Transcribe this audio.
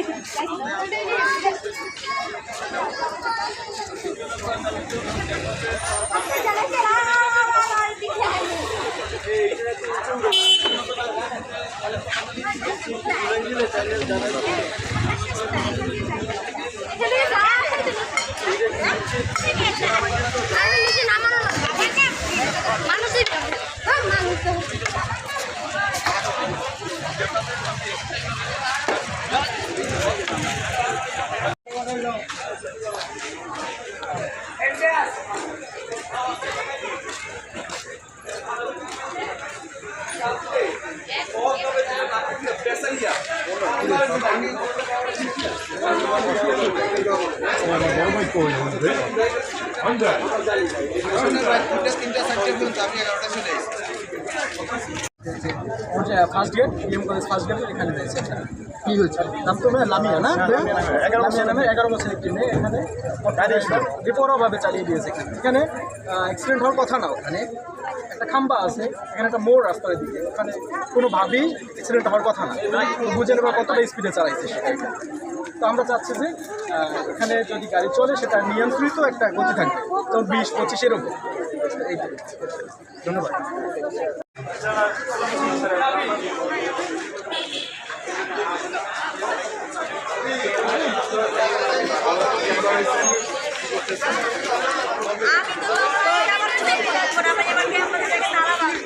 মানুষই আমি এগারোটা চলে first gate college first gate এখানে রয়েছে কি হয়েছে? নাম তো ভাই লামিয়া না? লামিয়া নামে এগারো বছর একটি মেয়ে এখানে বেপরোয়াভাবে চালিয়ে দিয়েছে এখানে। এখানে অ্যাক্সিডেন্ট হওয়ার কথা না ওখানে একটা খাম্বা আছে এখানে একটা মোড় রাস্তার দিকে। ওখানে কোনোভাবেই অ্যাক্সিডেন্ট হওয়ার কথা না। বুঝে নেবার কতটা স্পিডে চালাইছে সেটা তো আমরা চাচ্ছি যে এখানে যদি গাড়ি চলে সেটা নিয়ন্ত্রিত একটা গতি থাকবে। যেমন বিশ পঁচিশ এরকম এই ধন্যবাদ। Muchas gracias.